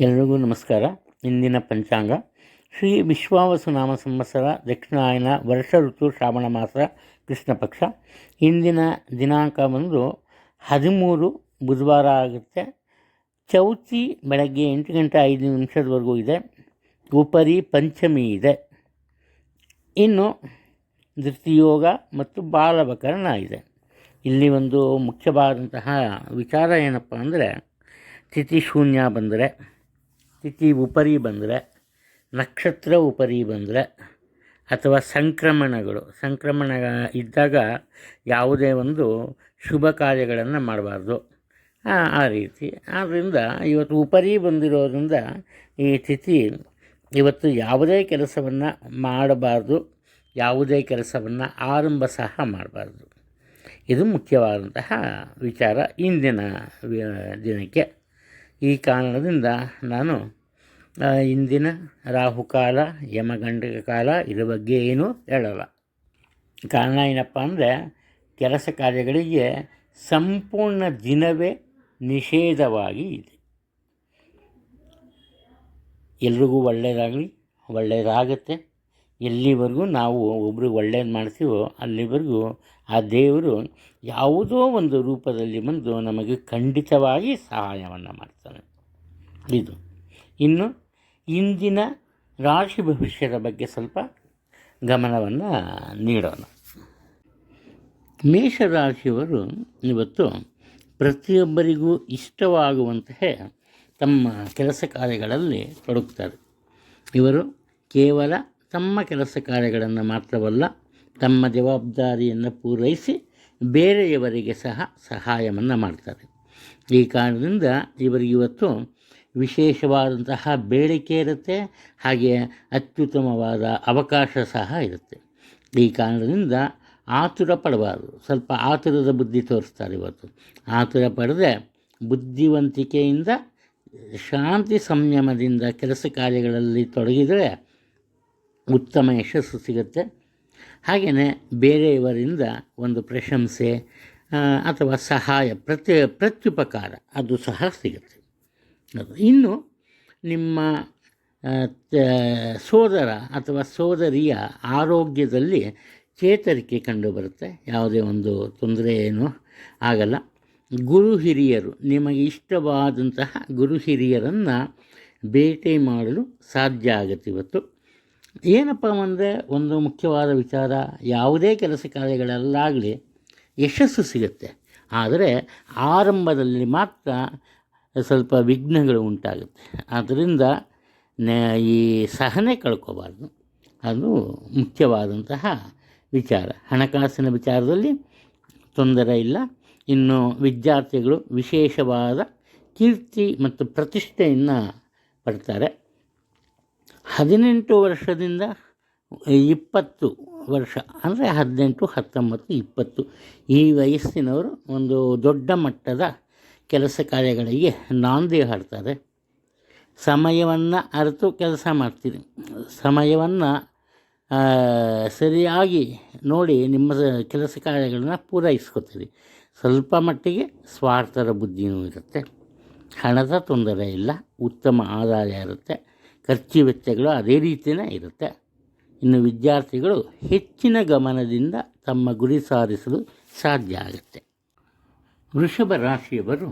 ಎಲ್ರಿಗೂ ನಮಸ್ಕಾರ. ಇಂದಿನ ಪಂಚಾಂಗ. ಶ್ರೀ ವಿಶ್ವಾವಸು ನಾಮ ಸಂವತ್ಸರ ದಕ್ಷಿಣಾಯನ ವರ್ಷ ಋತು ಶ್ರಾವಣ ಮಾಸ ಕೃಷ್ಣ ಪಕ್ಷ. ಇಂದಿನ ದಿನಾಂಕ ಬಂದು ಹದಿಮೂರು ಬುಧವಾರ ಆಗುತ್ತೆ. ಚೌತಿ ಬೆಳಗ್ಗೆ ಎಂಟು ಗಂಟೆ ಐದು ನಿಮಿಷದವರೆಗೂ ಇದೆ. ಉಪರಿ ಪಂಚಮಿ ಇದೆ. ಇನ್ನು ಧೃತಿಯೋಗ ಮತ್ತು ಬಾಲವಕರಣ ಇದೆ. ಇಲ್ಲಿ ಒಂದು ಮುಖ್ಯವಾದಂತಹ ವಿಚಾರ ಏನಪ್ಪ ಅಂದರೆ, ತಿಥಿ ಶೂನ್ಯ ಬಂದರೆ ತಿಥಿ ಉಪರಿ ಬಂದರೆ, ನಕ್ಷತ್ರ ಉಪರಿ ಬಂದರೆ, ಅಥವಾ ಸಂಕ್ರಮಣಗಳು, ಸಂಕ್ರಮಣ ಇದ್ದಾಗ ಯಾವುದೇ ಒಂದು ಶುಭ ಕಾರ್ಯಗಳನ್ನು ಮಾಡಬಾರ್ದು. ಆ ರೀತಿ. ಆದ್ದರಿಂದ ಇವತ್ತು ಉಪರಿ ಬಂದಿರೋದ್ರಿಂದ ಈ ತಿಥಿ ಇವತ್ತು ಯಾವುದೇ ಕೆಲಸವನ್ನು ಮಾಡಬಾರ್ದು, ಯಾವುದೇ ಕೆಲಸವನ್ನು ಆರಂಭ ಸಹ ಮಾಡಬಾರ್ದು. ಇದು ಮುಖ್ಯವಾದಂತಹ ವಿಚಾರ ಇಂದಿನ ದಿನಕ್ಕೆ. ಈ ಕಾರಣದಿಂದ ನಾನು ಇಂದಿನ ರಾಹುಕಾಲ, ಯಮಗಂಡಕ ಕಾಲ ಇದ್ರ ಬಗ್ಗೆ ಏನೂ ಹೇಳಲ್ಲ. ಕಾರಣ ಏನಪ್ಪ ಅಂದರೆ ಕೆಲಸ ಕಾರ್ಯಗಳಿಗೆ ಸಂಪೂರ್ಣ ದಿನವೇ ನಿಷೇಧವಾಗಿ ಇದೆ. ಎಲ್ರಿಗೂ ಒಳ್ಳೆಯದಾಗಲಿ ಒಳ್ಳೆಯದಾಗತ್ತೆ ಎಲ್ಲಿವರೆಗೂ ನಾವು ಒಬ್ರಿಗೆ ಒಳ್ಳೇದು ಮಾಡ್ತೀವೋ ಅಲ್ಲಿವರೆಗೂ ಆ ದೇವರು ಯಾವುದೋ ಒಂದು ರೂಪದಲ್ಲಿ ಬಂದು ನಮಗೆ ಖಂಡಿತವಾಗಿ ಸಹಾಯವನ್ನು ಮಾಡ್ತಾನೆ. ಇದು. ಇನ್ನು ಇಂದಿನ ರಾಶಿ ಭವಿಷ್ಯದ ಬಗ್ಗೆ ಸ್ವಲ್ಪ ಗಮನವನ್ನು ನೀಡೋಣ. ಮೇಷರಾಶಿಯವರು ಇವತ್ತು ಪ್ರತಿಯೊಬ್ಬರಿಗೂ ಇಷ್ಟವಾಗುವಂತಹ ತಮ್ಮ ಕೆಲಸ ಕಾರ್ಯಗಳಲ್ಲಿ ತೊಡಗುತ್ತಾರೆ ಇವರು ಕೇವಲ ತಮ್ಮ ಕೆಲಸ ಕಾರ್ಯಗಳನ್ನು ಮಾತ್ರವಲ್ಲ, ತಮ್ಮ ಜವಾಬ್ದಾರಿಯನ್ನು ಪೂರೈಸಿ ಬೇರೆಯವರಿಗೆ ಸಹ ಸಹಾಯವನ್ನು ಮಾಡ್ತಾರೆ. ಈ ಕಾರಣದಿಂದ ಇವರಿಗೆ ಇವತ್ತು ವಿಶೇಷವಾದಂತಹ ಬೇಡಿಕೆ ಇರುತ್ತೆ, ಹಾಗೆ ಅತ್ಯುತ್ತಮವಾದ ಅವಕಾಶ ಸಹ ಇರುತ್ತೆ. ಈ ಕಾರಣದಿಂದ ಆತುರ ಪಡಬಾರದು. ಸ್ವಲ್ಪ ಆತುರದ ಬುದ್ಧಿ ತೋರಿಸ್ತಾರೆ ಇವತ್ತು. ಆತುರ ಪಡೆದೆ ಬುದ್ಧಿವಂತಿಕೆಯಿಂದ, ಶಾಂತಿ ಸಂಯಮದಿಂದ ಕೆಲಸ ಕಾರ್ಯಗಳಲ್ಲಿ ತೊಡಗಿದರೆ ಉತ್ತಮ ಯಶಸ್ಸು ಸಿಗುತ್ತೆ. ಹಾಗೆಯೇ ಬೇರೆಯವರಿಂದ ಒಂದು ಪ್ರಶಂಸೆ ಅಥವಾ ಸಹಾಯ ಪ್ರತಿ ಪ್ರತ್ಯುಪಕಾರ ಅದು ಸಹ ಸಿಗುತ್ತೆ. ಇನ್ನು ನಿಮ್ಮ ಸೋದರ ಅಥವಾ ಸೋದರಿಯ ಆರೋಗ್ಯದಲ್ಲಿ ಚೇತರಿಕೆ ಕಂಡುಬರುತ್ತೆ. ಯಾವುದೇ ಒಂದು ತೊಂದರೆ ಏನೂ ಆಗಲ್ಲ. ಗುರು ಹಿರಿಯರು, ನಿಮಗೆ ಇಷ್ಟವಾದಂತಹ ಗುರು ಹಿರಿಯರನ್ನು ಭೇಟಿ ಮಾಡಲು ಸಾಧ್ಯ ಆಗುತ್ತೆ ಇವತ್ತು. ಏನಪ್ಪ ಅಂದರೆ ಒಂದು ಮುಖ್ಯವಾದ ವಿಚಾರ, ಯಾವುದೇ ಕೆಲಸ ಕಾರ್ಯಗಳಲ್ಲಾಗಲಿ ಯಶಸ್ಸು ಸಿಗುತ್ತೆ. ಆದರೆ ಆರಂಭದಲ್ಲಿ ಮಾತ್ರ ಸ್ವಲ್ಪ ವಿಘ್ನಗಳು ಉಂಟಾಗುತ್ತೆ. ಆದ್ದರಿಂದ ಈ ಸಹನೆ ಕಳ್ಕೋಬಾರ್ದು. ಅದು ಮುಖ್ಯವಾದಂತಹ ವಿಚಾರ. ಹಣಕಾಸಿನ ವಿಚಾರದಲ್ಲಿ ತೊಂದರೆ ಇಲ್ಲ. ಇನ್ನು ವಿದ್ಯಾರ್ಥಿಗಳು ವಿಶೇಷವಾದ ಕೀರ್ತಿ ಮತ್ತು ಪ್ರತಿಷ್ಠೆಯನ್ನು ಪಡ್ತಾರೆ. ಹದಿನೆಂಟು ವರ್ಷದಿಂದ ಇಪ್ಪತ್ತು ವರ್ಷ, ಅಂದರೆ ಹದಿನೆಂಟು, ಹತ್ತೊಂಬತ್ತು, ಇಪ್ಪತ್ತು ಈ ವಯಸ್ಸಿನವರು ಒಂದು ದೊಡ್ಡ ಮಟ್ಟದ ಕೆಲಸ ಕಾರ್ಯಗಳಿಗೆ ನಾಂದಿ ಹಾಡ್ತಾರೆ. ಸಮಯವನ್ನು ಅರಿತು ಕೆಲಸ ಮಾಡ್ತೀರಿ. ಸಮಯವನ್ನು ಸರಿಯಾಗಿ ನೋಡಿ ನಿಮ್ಮ ಕೆಲಸ ಕಾರ್ಯಗಳನ್ನ ಪೂರೈಸ್ಕೊತೀರಿ. ಸ್ವಲ್ಪ ಮಟ್ಟಿಗೆ ಸ್ವಾರ್ಥದ ಬುದ್ಧಿಯೂ ಇರುತ್ತೆ. ಹಣದ ತೊಂದರೆ ಇಲ್ಲ, ಉತ್ತಮ ಆದಾಯ ಇರುತ್ತೆ, ಖರ್ಚು ವೆಚ್ಚಗಳು ಅದೇ ರೀತಿಯೇ ಇರುತ್ತೆ. ಇನ್ನು ವಿದ್ಯಾರ್ಥಿಗಳು ಹೆಚ್ಚಿನ ಗಮನದಿಂದ ತಮ್ಮ ಗುರಿ ಸಾಧಿಸಲು ಸಾಧ್ಯ ಆಗುತ್ತೆ. ವೃಷಭ ರಾಶಿಯವರು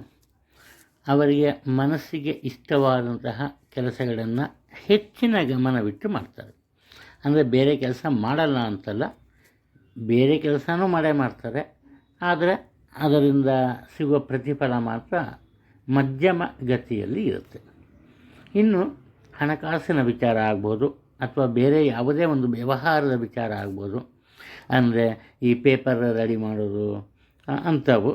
ಅವರಿಗೆ ಮನಸ್ಸಿಗೆ ಇಷ್ಟವಾದಂತಹ ಕೆಲಸಗಳನ್ನು ಹೆಚ್ಚಿನ ಗಮನವಿಟ್ಟು ಮಾಡ್ತಾರೆ. ಅಂದರೆ ಬೇರೆ ಕೆಲಸ ಮಾಡಲ್ಲ ಅಂತಲ್ಲ, ಬೇರೆ ಕೆಲಸನೂ ಮಾಡೇ ಮಾಡ್ತಾರೆ. ಆದರೆ ಅದರಿಂದ ಸಿಗುವ ಪ್ರತಿಫಲ ಮಾತ್ರ ಮಧ್ಯಮ ಗತಿಯಲ್ಲಿ ಇರುತ್ತೆ. ಇನ್ನು ಹಣಕಾಸಿನ ವಿಚಾರ ಆಗ್ಬೋದು, ಅಥವಾ ಬೇರೆ ಯಾವುದೇ ಒಂದು ವ್ಯವಹಾರದ ವಿಚಾರ ಆಗ್ಬೋದು. ಅಂದರೆ ಈ ಪೇಪರ್ ರೆಡಿ ಮಾಡೋದು ಅಂಥವು.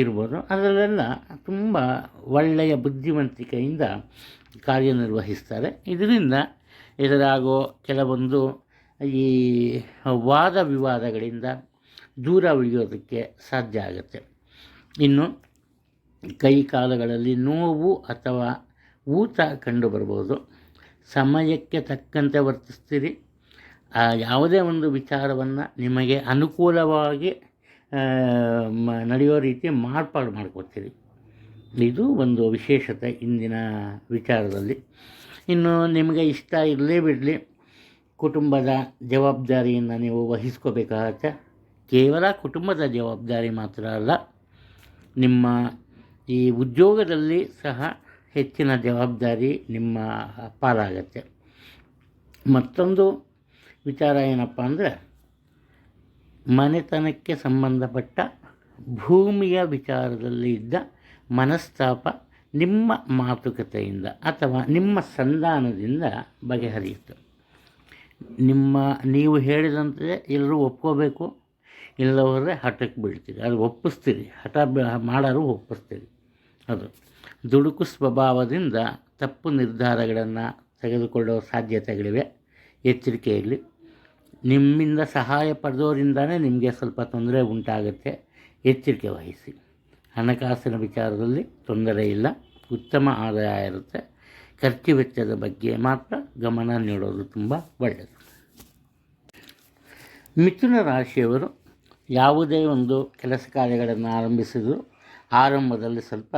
ಇರ್ಬೋದು. ಅದರಲ್ಲೆಲ್ಲ ತುಂಬ ಒಳ್ಳೆಯ ಬುದ್ಧಿವಂತಿಕೆಯಿಂದ ಕಾರ್ಯನಿರ್ವಹಿಸ್ತಾರೆ. ಇದರಿಂದ ಎದುರಾಗೋ ಕೆಲವೊಂದು ಈ ವಾದ ವಿವಾದಗಳಿಂದ ದೂರ ಉಳಿಯೋದಕ್ಕೆ ಸಾಧ್ಯ ಆಗುತ್ತೆ. ಇನ್ನು ಕೈ ಕಾಲುಗಳಲ್ಲಿ ನೋವು ಅಥವಾ ಊತ ಕಂಡುಬರ್ಬೋದು ಸಮಯಕ್ಕೆ ತಕ್ಕಂತೆ ವರ್ತಿಸ್ತೀರಿ. ಯಾವುದೇ ಒಂದು ವಿಚಾರವನ್ನು ನಿಮಗೆ ಅನುಕೂಲವಾಗಿ ಮ- ನಡೆಯೋ ರೀತಿ ಮಾರ್ಪಾಡು ಮಾಡಿಕೊಡ್ತೀರಿ ಇದು ಒಂದು ವಿಶೇಷತೆ ಇಂದಿನ ವಿಚಾರದಲ್ಲಿ. ಇನ್ನು ನಿಮಗೆ ಇಷ್ಟ ಇರಲೇ ಬಿಡಲಿ. ಕುಟುಂಬದ ಜವಾಬ್ದಾರಿಯನ್ನು ನೀವು ವಹಿಸ್ಕೋಬೇಕಾಗತ್ತೆ. ಕೇವಲ ಕುಟುಂಬದ ಜವಾಬ್ದಾರಿ ಮಾತ್ರ ಅಲ್ಲ, ನಿಮ್ಮ ಈ ಉದ್ಯೋಗದಲ್ಲಿ ಸಹ ಹೆಚ್ಚಿನ ಜವಾಬ್ದಾರಿ ನಿಮ್ಮ ಪಾಲಾಗತ್ತೆ. ಮತ್ತೊಂದು ವಿಚಾರ ಏನಪ್ಪ ಅಂದರೆ ಮನೆತನಕ್ಕೆ ಸಂಬಂಧಪಟ್ಟ ಭೂಮಿಯ ವಿಚಾರದಲ್ಲಿ ಇದ್ದ ಮನಸ್ತಾಪ ನಿಮ್ಮ ಮಾತುಕತೆಯಿಂದ ಅಥವಾ ನಿಮ್ಮ ಸಂಧಾನದಿಂದ ಬಗೆಹರಿಯಿತು. ನಿಮ್ಮ, ನೀವು ಹೇಳಿದಂತೆ ಎಲ್ಲರೂ ಒಪ್ಕೋಬೇಕು. ಇಲ್ಲವರೆ ಹಠಕ್ಕೆ ಬೀಳ್ತೀರಿ. ಅದು ಒಪ್ಪಿಸ್ತೀರಿ. ಹಠ ಮಾಡೋರು ಒಪ್ಪಿಸ್ತೀರಿ. ಅದು ದುಡುಕು ಸ್ವಭಾವದಿಂದ ತಪ್ಪು ನಿರ್ಧಾರಗಳನ್ನು ತೆಗೆದುಕೊಳ್ಳೋ ಸಾಧ್ಯತೆಗಳಿವೆ. ಎಚ್ಚರಿಕೆಯಲ್ಲಿ ನಿಮ್ಮಿಂದ ಸಹಾಯ ಪಡೆದವರಿಂದನೇ ನಿಮಗೆ ಸ್ವಲ್ಪ ತೊಂದರೆ ಉಂಟಾಗುತ್ತೆ. ಎಚ್ಚರಿಕೆ ವಹಿಸಿ. ಹಣಕಾಸಿನ ವಿಚಾರದಲ್ಲಿ ತೊಂದರೆ ಇಲ್ಲ. ಉತ್ತಮ ಆದಾಯ ಇರುತ್ತೆ. ಖರ್ಚು ವೆಚ್ಚದ ಬಗ್ಗೆ ಮಾತ್ರ ಗಮನ ನೀಡೋದು ತುಂಬ ಒಳ್ಳೆಯದು ಮಿಥುನ ರಾಶಿಯವರು ಯಾವುದೇ ಒಂದು ಕೆಲಸ ಕಾರ್ಯಗಳನ್ನು ಆರಂಭಿಸಿದರೂ, ಆರಂಭದಲ್ಲಿ ಸ್ವಲ್ಪ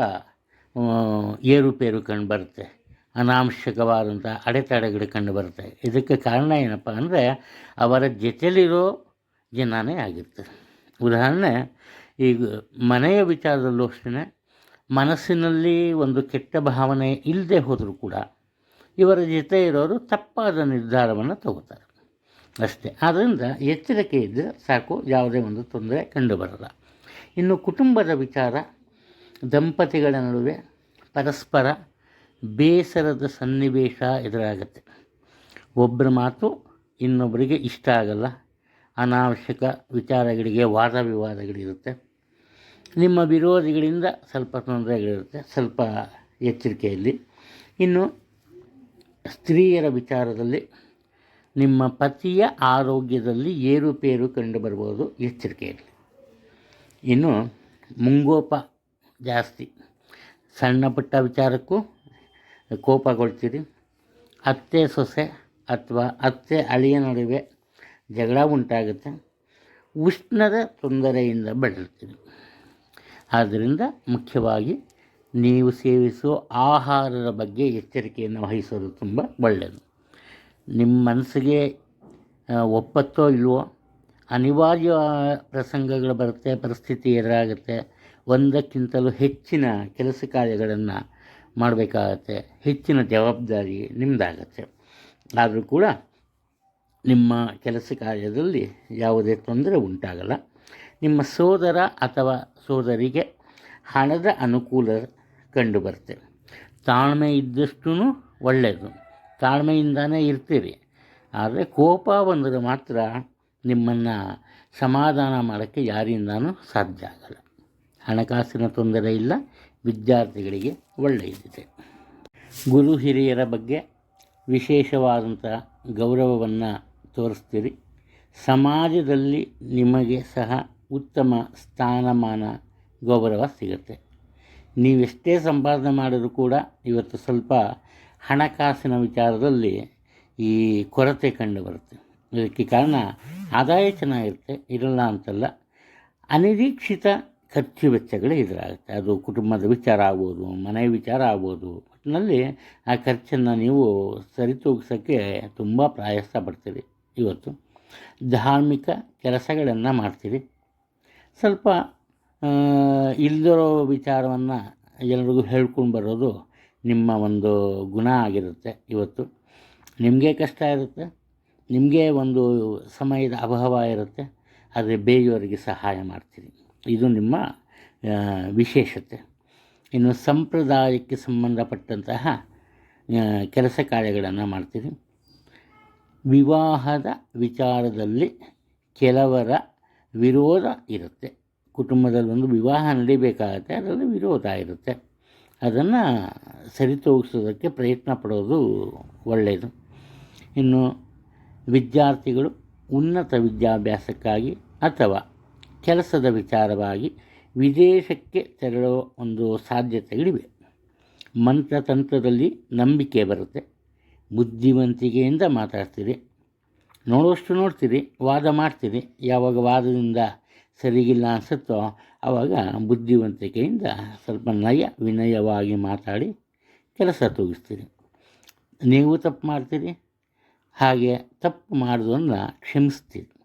ಏರುಪೇರು ಕಂಡು ಬರುತ್ತೆ. ಅನಾವಶ್ಯಕವಾದಂಥ ಅಡೆತಡೆಗಳು ಕಂಡು ಬರುತ್ತೆ. ಇದಕ್ಕೆ ಕಾರಣ ಏನಪ್ಪ ಅಂದರೆ ಅವರ ಜೊತೆಲಿರೋ ಜನನೇ ಆಗಿರ್ತದೆ ಉದಾಹರಣೆ ಈಗ ಮನೆಯ ವಿಚಾರದಲ್ಲೂ ಅಷ್ಟೇ ಮನಸ್ಸಿನಲ್ಲಿ ಒಂದು ಕೆಟ್ಟ ಭಾವನೆ ಇಲ್ಲದೆ ಹೋದರೂ ಕೂಡ ಇವರ ಜೊತೆ ಇರೋರು ತಪ್ಪಾದ ನಿರ್ಧಾರವನ್ನು ತಗೋತಾರೆ. ಅಷ್ಟೇ. ಆದ್ದರಿಂದ ಎಚ್ಚರಿಕೆ ಇದ್ದರೆ ಸಾಕು, ಯಾವುದೇ ಒಂದು ತೊಂದರೆ ಕಂಡುಬರಲ್ಲ ಇನ್ನು ಕುಟುಂಬದ ವಿಚಾರ, ದಂಪತಿಗಳ ನಡುವೆ ಪರಸ್ಪರ ಬೇಸರದ ಸನ್ನಿವೇಶ ಎದುರಾಗತ್ತೆ. ಒಬ್ಬರ ಮಾತು ಇನ್ನೊಬ್ಬರಿಗೆ ಇಷ್ಟ ಆಗಲ್ಲ. ಅನಾವಶ್ಯಕ ವಿಚಾರಗಳಿಗೆ ವಾದ ವಿವಾದಗಳಿರುತ್ತೆ ನಿಮ್ಮ ವಿರೋಧಿಗಳಿಂದ ಸ್ವಲ್ಪ ತೊಂದರೆಗಳಿರುತ್ತೆ, ಸ್ವಲ್ಪ ಎಚ್ಚರಿಕೆಯಲ್ಲಿ. ಇನ್ನು ಸ್ತ್ರೀಯರ ವಿಚಾರದಲ್ಲಿ ನಿಮ್ಮ ಪತಿಯ ಆರೋಗ್ಯದಲ್ಲಿ ಏರುಪೇರು ಕಂಡುಬರ್ಬೋದು ಎಚ್ಚರಿಕೆಯಲ್ಲಿ. ಇನ್ನು ಮುಂಗೋಪ ಜಾಸ್ತಿ. ಸಣ್ಣ ಪುಟ್ಟ ವಿಚಾರಕ್ಕೂ ಕೋಪಗೊಳ್ತೀರಿ? ಅತ್ತೆ ಸೊಸೆ ಅಥವಾ ಅತ್ತೆ ಅಳಿಯ ನಡುವೆ ಜಗಳ ಉಂಟಾಗುತ್ತೆ. ಉಷ್ಣದ ತೊಂದರೆಯಿಂದ ಬಳಲ್ತೀರಿ ಆದ್ದರಿಂದ ಮುಖ್ಯವಾಗಿ ನೀವು ಸೇವಿಸುವ ಆಹಾರದ ಬಗ್ಗೆ ಎಚ್ಚರಿಕೆಯನ್ನು ವಹಿಸೋದು ತುಂಬ ಒಳ್ಳೆಯದು. ನಿಮ್ಮ ಮನಸ್ಸಿಗೆ ಒಪ್ಪತ್ತೋ ಇಲ್ವೋ, ಅನಿವಾರ್ಯ ಪ್ರಸಂಗಗಳು ಬರುತ್ತೆ, ಪರಿಸ್ಥಿತಿ ಎದುರಾಗುತ್ತೆ. ಒಂದಕ್ಕಿಂತಲೂ ಹೆಚ್ಚಿನ ಕೆಲಸ ಕಾರ್ಯಗಳನ್ನು ಮಾಡಬೇಕಾಗತ್ತೆ. ಹೆಚ್ಚಿನ ಜವಾಬ್ದಾರಿ ನಿಮ್ಮದಾಗತ್ತೆ ಆದರೂ ಕೂಡ ನಿಮ್ಮ ಕೆಲಸ ಕಾರ್ಯದಲ್ಲಿ ಯಾವುದೇ ತೊಂದರೆ ಉಂಟಾಗಲ್ಲ. ನಿಮ್ಮ ಸೋದರ ಅಥವಾ ಸೋದರಿಗೆ ಹಣದ ಅನುಕೂಲ ಕಂಡುಬರುತ್ತೆ. ತಾಳ್ಮೆ ಇದ್ದಷ್ಟು ಒಳ್ಳೆಯದು ತಾಳ್ಮೆಯಿಂದನೇ ಇರ್ತೀರಿ. ಆದರೆ ಕೋಪ ಬಂದರೆ ಮಾತ್ರ ನಿಮ್ಮನ್ನು ಸಮಾಧಾನ ಮಾಡೋಕ್ಕೆ ಯಾರಿಂದನೂ ಸಾಧ್ಯ ಆಗಲ್ಲ. ಹಣಕಾಸಿನ ತೊಂದರೆ ಇಲ್ಲ ವಿದ್ಯಾರ್ಥಿಗಳಿಗೆ ಒಳ್ಳೆಯದಿದೆ. ಗುರು ಹಿರಿಯರ ಬಗ್ಗೆ ವಿಶೇಷವಾದಂಥ ಗೌರವವನ್ನು ತೋರಿಸ್ತೀರಿ. ಸಮಾಜದಲ್ಲಿ ನಿಮಗೆ ಸಹ ಉತ್ತಮ ಸ್ಥಾನಮಾನ, ಗೌರವ ಸಿಗುತ್ತೆ. ನೀವೆಷ್ಟೇ ಸಂಪಾದನೆ ಮಾಡಿದರೂ ಕೂಡ ಇವತ್ತು ಸ್ವಲ್ಪ ಹಣಕಾಸಿನ ವಿಚಾರದಲ್ಲಿ ಈ ಕೊರತೆ ಕಂಡು ಬರುತ್ತೆ ಇದಕ್ಕೆ ಕಾರಣ ಆದಾಯ ಚೆನ್ನಾಗಿರುತ್ತೆ, ಇರಲ್ಲ ಅಂತಲ್ಲ. ಅನಿರೀಕ್ಷಿತ ಖರ್ಚು ವೆಚ್ಚಗಳು ಎದುರಾಗುತ್ತೆ ಅದು ಕುಟುಂಬದ ವಿಚಾರ ಆಗ್ಬೋದು, ಮನೆ ವಿಚಾರ ಆಗ್ಬೋದು. ಒಟ್ಟಿನಲ್ಲಿ ಆ ಖರ್ಚನ್ನು ನೀವು ಸರಿತೂಗಿಸೋಕ್ಕೆ ತುಂಬ ಪ್ರಯಾಸ ಪಡ್ತೀರಿ. ಇವತ್ತು ಧಾರ್ಮಿಕ ಕೆಲಸಗಳನ್ನು ಮಾಡ್ತೀರಿ. ಸ್ವಲ್ಪ ಇಲ್ದಿರೋ ವಿಚಾರವನ್ನು ಎಲ್ರಿಗೂ ಹೇಳ್ಕೊಂಡು ಬರೋದು ನಿಮ್ಮ ಒಂದು ಗುಣ ಆಗಿರುತ್ತೆ ಇವತ್ತು. ನಿಮಗೆ ಕಷ್ಟ ಇರುತ್ತೆ, ನಿಮಗೆ ಒಂದು ಸಮಯದ ಅಭಾವ ಇರುತ್ತೆ, ಆದರೆ ಬೇರೆಯವರಿಗೆ ಸಹಾಯ ಮಾಡ್ತೀರಿ. ಇದು ನಿಮ್ಮ ವಿಶೇಷತೆ. ಇನ್ನು ಸಂಪ್ರದಾಯಕ್ಕೆ ಸಂಬಂಧಪಟ್ಟಂತಹ ಕೆಲಸ ಕಾರ್ಯಗಳನ್ನು ಮಾಡ್ತೀರಿ. ವಿವಾಹದ ವಿಚಾರದಲ್ಲಿ ಕೆಲವರ ವಿರೋಧ ಇರುತ್ತೆ. ಕುಟುಂಬದಲ್ಲಿ ಒಂದು ವಿವಾಹ ನಡಿಬೇಕಾಗತ್ತೆ, ಅದರಲ್ಲಿ ವಿರೋಧ ಇರುತ್ತೆ. ಅದನ್ನು ಸರಿತೋಗಿಸೋದಕ್ಕೆ ಪ್ರಯತ್ನ ಪಡೋದು ಒಳ್ಳೆಯದು ಇನ್ನು ವಿದ್ಯಾರ್ಥಿಗಳು ಉನ್ನತ ವಿದ್ಯಾಭ್ಯಾಸಕ್ಕಾಗಿ ಅಥವಾ ಕೆಲಸದ ವಿಚಾರವಾಗಿ ವಿದೇಶಕ್ಕೆ ತೆರಳೋ ಒಂದು ಸಾಧ್ಯತೆಗಳಿವೆ. ಮಂತ್ರತಂತ್ರದಲ್ಲಿ ನಂಬಿಕೆ ಬರುತ್ತೆ. ಬುದ್ಧಿವಂತಿಕೆಯಿಂದ ಮಾತಾಡ್ತೀರಿ. ನೋಡುವಷ್ಟು ನೋಡ್ತೀರಿ, ವಾದ ಮಾಡ್ತೀರಿ. ಯಾವಾಗ ವಾದದಿಂದ ಸರಿಗಿಲ್ಲ ಅನಿಸುತ್ತೋ ಆವಾಗ ಬುದ್ಧಿವಂತಿಕೆಯಿಂದ ಸ್ವಲ್ಪ ನಯ ವಿನಯವಾಗಿ ಮಾತಾಡಿ ಕೆಲಸ ತೂಗಿಸ್ತೀರಿ. ನೀವು ತಪ್ಪು ಮಾಡ್ತೀರಿ. ಹಾಗೆ ತಪ್ಪು ಮಾಡೋದನ್ನು ಕ್ಷಮಿಸ್ತೀರಿ.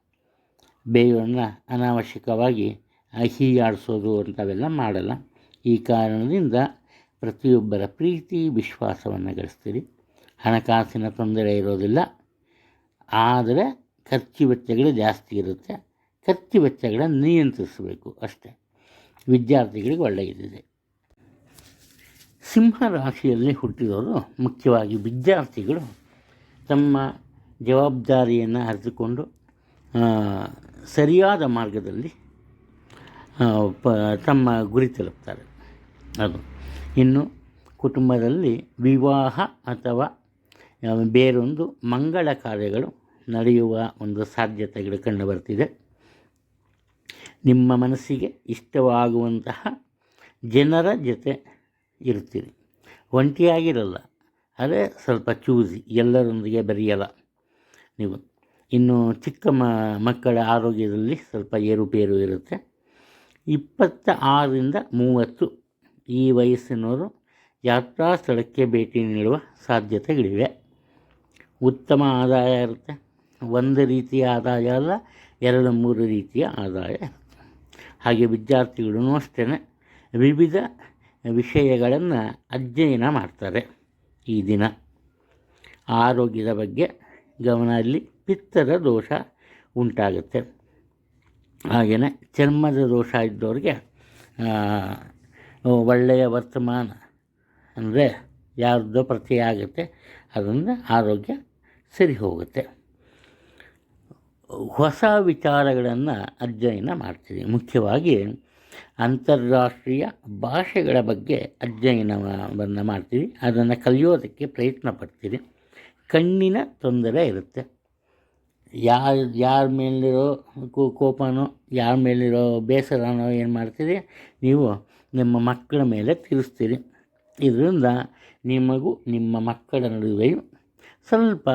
ಬೇಯವನ್ನು ಅನಾವಶ್ಯಕವಾಗಿ ಹೀಯಾಡಿಸೋದು ಅಂಥವೆಲ್ಲ ಮಾಡಲ್ಲ. ಈ ಕಾರಣದಿಂದ ಪ್ರತಿಯೊಬ್ಬರ ಪ್ರೀತಿ, ವಿಶ್ವಾಸವನ್ನು ಗಳಿಸ್ತೀರಿ. ಹಣಕಾಸಿನ ತೊಂದರೆ ಇರೋದಿಲ್ಲ. ಆದರೆ ಖರ್ಚು ವೆಚ್ಚಗಳು ಜಾಸ್ತಿ ಇರುತ್ತೆ. ಖರ್ಚು ವೆಚ್ಚಗಳನ್ನು ನಿಯಂತ್ರಿಸಬೇಕು ಅಷ್ಟೇ. ವಿದ್ಯಾರ್ಥಿಗಳಿಗೆ ಒಳ್ಳೆಯದಿದೆ. ಸಿಂಹ ರಾಶಿಯಲ್ಲಿ ಹುಟ್ಟಿದವರು ಮುಖ್ಯವಾಗಿ ವಿದ್ಯಾರ್ಥಿಗಳು. ತಮ್ಮ ಜವಾಬ್ದಾರಿಯನ್ನು ಅರಿತುಕೊಂಡು ಸರಿಯಾದ ಮಾರ್ಗದಲ್ಲಿ ಪ, ತಮ್ಮ ಗುರಿ ತಲುಪ್ತಾರೆ. ಅದು. ಇನ್ನು ಕುಟುಂಬದಲ್ಲಿ ವಿವಾಹ ಅಥವಾ ಬೇರೊಂದು ಮಂಗಳ ಕಾರ್ಯಗಳು ನಡೆಯುವ ಒಂದು ಸಾಧ್ಯತೆಗಳು ಕಂಡುಬರ್ತಿದೆ ನಿಮ್ಮ ಮನಸ್ಸಿಗೆ ಇಷ್ಟವಾಗುವಂತಹ ಜನರ ಜೊತೆ ಇರ್ತೀರಿ ಒಂಟಿಯಾಗಿರಲ್ಲ ಅದೇ ಸ್ವಲ್ಪ ಚೂಸಿ ಎಲ್ಲರೊಂದಿಗೆ ಬೆರೆಯಲ್ಲ. ನೀವು ಇನ್ನು ಚಿಕ್ಕ ಮ, ಮಕ್ಕಳ ಆರೋಗ್ಯದಲ್ಲಿ ಸ್ವಲ್ಪ ಏರುಪೇರು ಇರುತ್ತೆ. ಇಪ್ಪತ್ತ ಆರರಿಂದ ಮೂವತ್ತು ಈ ವಯಸ್ಸಿನವರು ಯಾತ್ರಾ ಸ್ಥಳಕ್ಕೆ ಭೇಟಿ ನೀಡುವ ಸಾಧ್ಯತೆಗಳಿವೆ. ಉತ್ತಮ ಆದಾಯ ಇರುತ್ತೆ. ಒಂದು ರೀತಿಯ ಆದಾಯ ಅಲ್ಲ, ಎರಡು ಮೂರು ರೀತಿಯ ಆದಾಯ ಹಾಗೆ ವಿದ್ಯಾರ್ಥಿಗಳೂ ಅಷ್ಟೇ ವಿವಿಧ ವಿಷಯಗಳನ್ನು ಅಧ್ಯಯನ ಮಾಡ್ತಾರೆ ಈ ದಿನ. ಆರೋಗ್ಯದ ಬಗ್ಗೆ ಗಮನ ಅಲ್ಲಿ ಪಿತ್ತದ ದೋಷ ಉಂಟಾಗುತ್ತೆ. ಹಾಗೆಯೇ ಚರ್ಮದ ದೋಷ ಇದ್ದವ್ರಿಗೆ ಒಳ್ಳೆಯ ವರ್ತಮಾನ ಅಂದರೆ ಯಾರದ್ದೋ ಪ್ರತಿ ಆಗುತ್ತೆ ಅದರಿಂದ ಆರೋಗ್ಯ ಸರಿ ಹೋಗುತ್ತೆ. ಹೊಸ ವಿಚಾರಗಳನ್ನು ಅಧ್ಯಯನ ಮಾಡ್ತೀವಿ. ಮುಖ್ಯವಾಗಿ ಅಂತಾರಾಷ್ಟ್ರೀಯ ಭಾಷೆಗಳ ಬಗ್ಗೆ ಅಧ್ಯಯನವನ್ನು ಮಾಡ್ತೀವಿ. ಅದನ್ನು ಕಲಿಯೋದಕ್ಕೆ ಪ್ರಯತ್ನ ಪಡ್ತೀರಿ ಕಣ್ಣಿನ ತೊಂದರೆ ಇರುತ್ತೆ. ಯಾರು, ಯಾರ ಮೇಲಿರೋ ಕೋಪನೋ, ಯಾರ ಮೇಲಿರೋ ಬೇಸರನೋ ಏನು ಮಾಡ್ತೀರಿ? ನೀವು ನಿಮ್ಮ ಮಕ್ಕಳ ಮೇಲೆ ತಿರುಸ್ತೀರಿ. ಇದರಿಂದ ನಿಮಗೂ ನಿಮ್ಮ ಮಕ್ಕಳ ನಡುವೆ ಸ್ವಲ್ಪ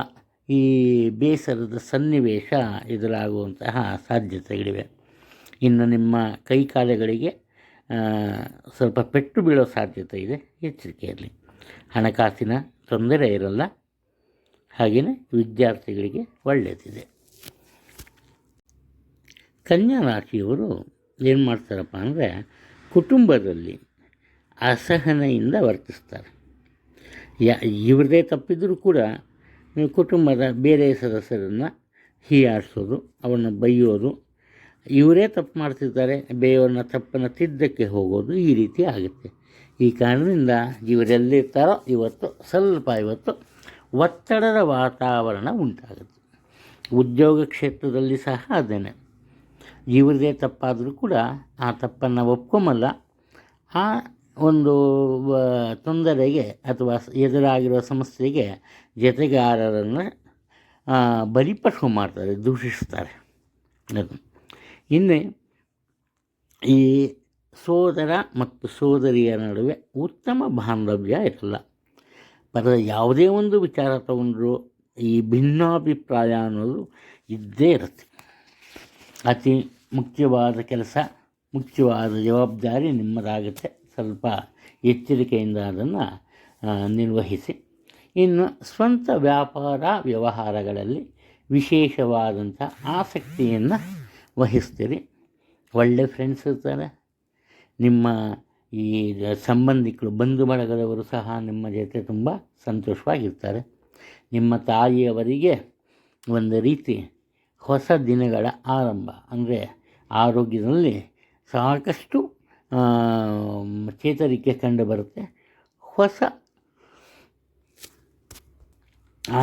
ಈ ಬೇಸರದ ಸನ್ನಿವೇಶ ಎದುರಾಗುವಂತಹ ಸಾಧ್ಯತೆಗಳಿವೆ. ಇನ್ನು ನಿಮ್ಮ ಕೈಕಾಲುಗಳಿಗೆ ಸ್ವಲ್ಪ ಪೆಟ್ಟು ಬೀಳೋ ಸಾಧ್ಯತೆ ಇದೆ. ಎಚ್ಚರಿಕೆಯಲ್ಲಿ ಹಣಕಾಸಿನ ತೊಂದರೆ ಇರಲ್ಲ. ಹಾಗೆಯೇ ವಿದ್ಯಾರ್ಥಿಗಳಿಗೆ ಒಳ್ಳೆಯದಿದೆ. ಕನ್ಯಾ ರಾಶಿಯವರು ಏನು ಮಾಡ್ತಾರಪ್ಪ ಅಂದರೆ ಕುಟುಂಬದಲ್ಲಿ ಅಸಹನೆಯಿಂದ ವರ್ತಿಸ್ತಾರೆ. ಯಾ, ಇವ್ರದೇ ತಪ್ಪಿದ್ರೂ ಕೂಡ ಕುಟುಂಬದ ಬೇರೆ ಸದಸ್ಯರನ್ನು ಹೀಯಾಡಿಸೋದು, ಅವನ್ನ ಬೈಯೋದು, ಇವರೇ ತಪ್ಪು ಮಾಡ್ತಿದ್ದಾರೆ ಬೇವರನ್ನ ತಪ್ಪನ್ನು ತಿದ್ದಕ್ಕೆ ಹೋಗೋದು ಈ ರೀತಿ ಆಗುತ್ತೆ. ಈ ಕಾರಣದಿಂದ ಇವರೆಲ್ಲಿರ್ತಾರೋ ಇವತ್ತು ಸ್ವಲ್ಪ ಇವತ್ತು ಒತ್ತಡದ ವಾತಾವರಣ ಉಂಟಾಗುತ್ತೆ. ಉದ್ಯೋಗ ಕ್ಷೇತ್ರದಲ್ಲಿ ಸಹ ಅದೇನೆ. ಇವರದೇ ತಪ್ಪಾದರೂ ಕೂಡ ಆ ತಪ್ಪನ್ನು ಒಪ್ಕೊಂಬಲ್ಲ ಆ ಒಂದು ತೊಂದರೆಗೆ ಅಥವಾ ಎದುರಾಗಿರುವ ಸಮಸ್ಯೆಗೆ ಜತೆಗಾರರನ್ನು ಬಲಿಪಶು ಮಾಡ್ತಾರೆ, ದೂಷಿಸ್ತಾರೆ. ಅದು. ಇನ್ನು ಈ ಸೋದರ ಮತ್ತು ಸೋದರಿಯ ನಡುವೆ ಉತ್ತಮ ಬಾಂಧವ್ಯ ಇರಲ್ಲ. ಪರ ಯಾವುದೇ ಒಂದು ವಿಚಾರ ತಗೊಂಡ್ರು ಈ ಭಿನ್ನಾಭಿಪ್ರಾಯ ಅನ್ನೋದು ಇದ್ದೇ ಇರುತ್ತೆ. ಅತಿ ಮುಖ್ಯವಾದ ಕೆಲಸ, ಮುಖ್ಯವಾದ ಜವಾಬ್ದಾರಿ ನಿಮ್ಮದಾಗುತ್ತೆ. ಸ್ವಲ್ಪ ಎಚ್ಚರಿಕೆಯಿಂದ ಅದನ್ನು ನಿರ್ವಹಿಸಿ. ಇನ್ನು ಸ್ವಂತ ವ್ಯಾಪಾರ ವ್ಯವಹಾರಗಳಲ್ಲಿ ವಿಶೇಷವಾದಂಥ ಆಸಕ್ತಿಯನ್ನು ವಹಿಸ್ತೀರಿ. ಒಳ್ಳೆ ಫ್ರೆಂಡ್ಸ್ ಇರ್ತಾರೆ. ನಿಮ್ಮ ಈ ಸಂಬಂಧಿಕರು, ಬಂಧು ಬಳಗದವರು ಸಹ ನಿಮ್ಮ ಜೊತೆ ತುಂಬ ಸಂತೋಷವಾಗಿರ್ತಾರೆ. ನಿಮ್ಮ ತಾಯಿಯವರಿಗೆ ಒಂದು ರೀತಿ ಹೊಸ ದಿನಗಳ ಆರಂಭ, ಅಂದರೆ ಆರೋಗ್ಯದಲ್ಲಿ ಸಾಕಷ್ಟು ಚೇತರಿಕೆ ಕಂಡು ಬರುತ್ತೆ. ಹೊಸ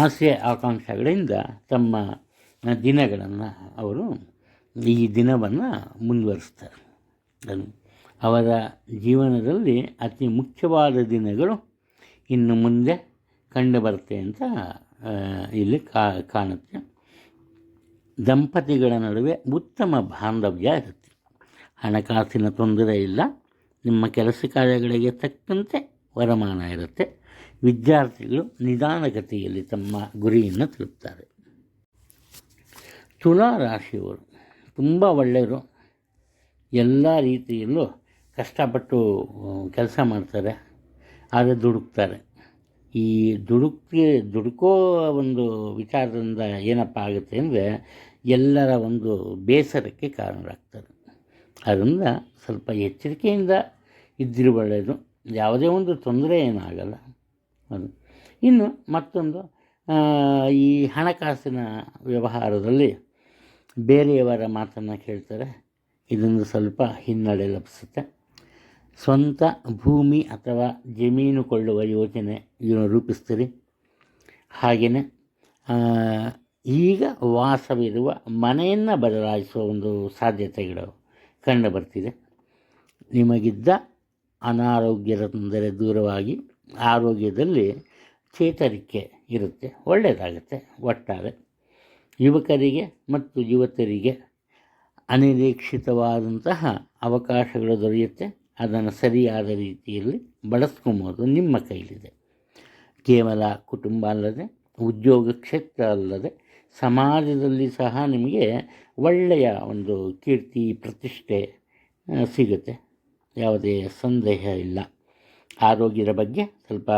ಆಸೆ ಆಕಾಂಕ್ಷೆಗಳಿಂದ ತಮ್ಮ ದಿನಗಳನ್ನು ಅವರು ಈ ದಿನವನ್ನು ಮುಂದುವರಿಸ್ತಾರೆ. ಅವರ ಜೀವನದಲ್ಲಿ ಅತಿ ಮುಖ್ಯವಾದ ದಿನಗಳು ಇನ್ನು ಮುಂದೆ ಕಂಡುಬರುತ್ತೆ ಅಂತ ಇಲ್ಲಿ ಕಾಣುತ್ತೆ. ದಂಪತಿಗಳ ನಡುವೆ ಉತ್ತಮ ಬಾಂಧವ್ಯ ಇರುತ್ತೆ. ಹಣಕಾಸಿನ ತೊಂದರೆ ಇಲ್ಲ, ನಿಮ್ಮ ಕೆಲಸ ಕಾರ್ಯಗಳಿಗೆ ತಕ್ಕಂತೆ ವರಮಾನ ಇರುತ್ತೆ. ವಿದ್ಯಾರ್ಥಿಗಳು ನಿಧಾನಗತಿಯಲ್ಲಿ ತಮ್ಮ ಗುರಿಯನ್ನು ತಲುಪ್ತಾರೆ. ತುಲಾ ರಾಶಿಯವರು ತುಂಬ ಒಳ್ಳೆಯರು ಎಲ್ಲ ರೀತಿಯಲ್ಲೂ ಕಷ್ಟಪಟ್ಟು ಕೆಲಸ ಮಾಡ್ತಾರೆ, ಆದರೆ ದುಡುಕ್ತಾರೆ. ಈ ದುಡುಕ್ತಿ, ದುಡುಕೋ ಒಂದು ವಿಚಾರದಿಂದ ಏನಪ್ಪ ಆಗುತ್ತೆ ಅಂದರೆ, ಎಲ್ಲರ ಒಂದು ಬೇಸರಕ್ಕೆ ಕಾರಣರಾಗ್ತಾರೆ. ಅದರಿಂದ ಸ್ವಲ್ಪ ಎಚ್ಚರಿಕೆಯಿಂದ ಇದ್ದರೆ ಒಳ್ಳೆಯದು ಯಾವುದೇ ಒಂದು ತೊಂದರೆ ಏನಾಗಲ್ಲ. ಅದು. ಇನ್ನು ಮತ್ತೊಂದು ಈ ಹಣಕಾಸಿನ ವ್ಯವಹಾರದಲ್ಲಿ ಬೇರೆಯವರ ಮಾತನ್ನು ಕೇಳ್ತಾರೆ. ಇದೊಂದು ಸ್ವಲ್ಪ ಹಿನ್ನಡೆ ಲಭಿಸುತ್ತೆ. ಸ್ವಂತ ಭೂಮಿ ಅಥವಾ ಜಮೀನು ಕೊಳ್ಳುವ ಯೋಜನೆ ರೂಪಿಸ್ತೀರಿ? ಹಾಗೆಯೇ ಈಗ ವಾಸವಿರುವ ಮನೆಯನ್ನು ಬದಲಾಯಿಸುವ ಒಂದು ಸಾಧ್ಯತೆಗಳು ಕಂಡು ಬರ್ತಿದೆ. ನಿಮಗಿದ್ದ ಅನಾರೋಗ್ಯದ ತೊಂದರೆ ದೂರವಾಗಿ ಆರೋಗ್ಯದಲ್ಲಿ ಚೇತರಿಕೆ ಇರುತ್ತೆ, ಒಳ್ಳೆಯದಾಗುತ್ತೆ, ಒಟ್ಟಾರೆ. ಯುವಕರಿಗೆ ಮತ್ತು ಯುವತಿಯರಿಗೆ ಅನಿರೀಕ್ಷಿತವಾದಂತಹ ಅವಕಾಶಗಳು ದೊರೆಯುತ್ತೆ. ಅದನ್ನು ಸರಿಯಾದ ರೀತಿಯಲ್ಲಿ ಬಳಸ್ಕೊಬೋದು ನಿಮ್ಮ ಕೈಲಿದೆ. ಕೇವಲ ಕುಟುಂಬ ಅಲ್ಲದೆ, ಉದ್ಯೋಗ ಕ್ಷೇತ್ರ ಅಲ್ಲದೆ, ಸಮಾಜದಲ್ಲಿ ಸಹ ನಿಮಗೆ ಒಳ್ಳೆಯ ಒಂದು ಕೀರ್ತಿ, ಪ್ರತಿಷ್ಠೆ ಸಿಗುತ್ತೆ. ಯಾವುದೇ ಸಂದೇಹ ಇಲ್ಲ. ಆರೋಗ್ಯದ ಬಗ್ಗೆ ಸ್ವಲ್ಪ